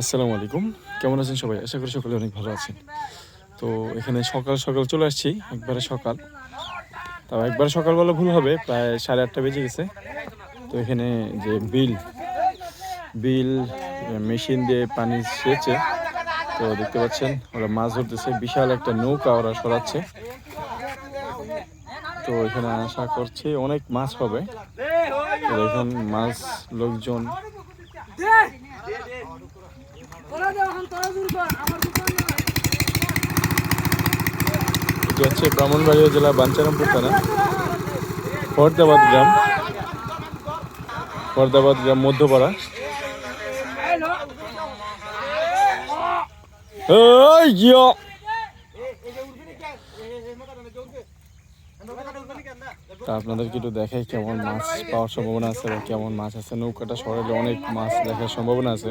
আসসালামু আলাইকুম। কেমন আছেন সবাই? আশা করি সকলে অনেক ভালো আছেন। তো এখানে সকাল সকাল চলে আসছি, একবারে সকাল। তাও একবারে সকাল বলা ভুল হবে, প্রায় সাড়ে আটটা বেজে গেছে। তো এখানে যে বিল বিল মেশিন দিয়ে পানি সেচে, তো দেখতে পাচ্ছেন ওরা মাছ ধরতেছে। বিশাল একটা নৌকা ওরা সরাচ্ছে। তো এখানে আশা করছি অনেক মাছ হবে। এখন মাছ, লোকজন। এটি হচ্ছে ব্রাহ্মণবাড়িয়া জেলা বাঞ্চারামপুর থানা। ফরদাবাদ গ্রাম। ফরদাবাদ গ্রাম মধ্যপাড়া। আপনাদেরকে একটু দেখাই কেমন মাছ পাওয়ার সম্ভাবনা আছে কেমন মাছ আছে। নৌকাটা সরালে অনেক মাছ দেখার সম্ভাবনা আছে।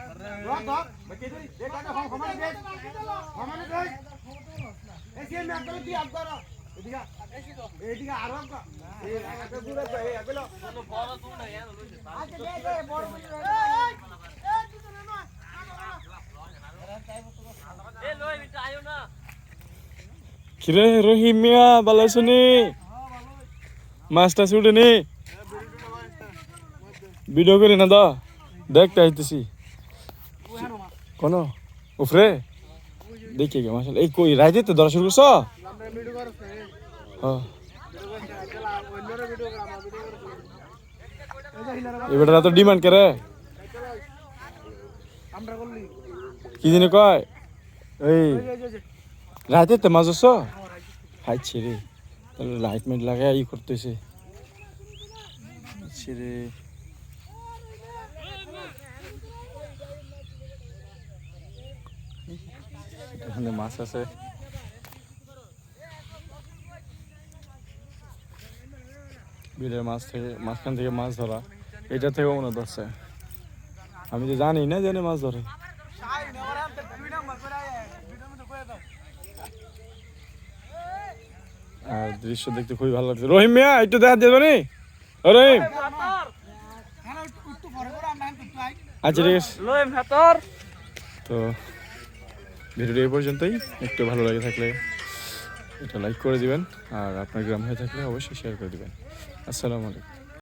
নাওটা যেত না ইয়ো, মানে আইছের করে মাছ কি দৌড়ালেছে নাকি না? সেদিকে ধরছে কিরে রহিম মিয়া ভালো মাছটা ছুটে নি। ভিডিও করি না দা দেখতে আইতেছি। কোন? উফরে। দেখি গে মাসাল এই কই রাইতে তো ধরা শুরু করছ? হ্যাঁ। এবারে তো ডিমান্ড করে। কি জানি কয়? এই রাতে তো মাছ আছো খাইছি রে। তাহলে লাইট মাইট লাগাই ই করতেছে। রে। এখানে মাছ আছে। বিলের মাছ থেকে মাঝখান থেকে মাছ ধরা। এটা থেকেও মনে ধরছে। আমি তো জানি না জানে মাছ ধরে। আর দৃশ্য দেখতে খুবই ভালো লাগছে। রহিম মিয়া একটু দেখা যাবে নি রহিম। আচ্ছা ঠিক আছে। তো ভিডিওটি এই পর্যন্তই। একটু ভালো লাগে থাকলে এটা লাইক করে দিবেন, আর আপনার গ্রাম হয়ে থাকলে অবশ্যই শেয়ার করে দিবেন। আসসালামু আলাইকুম।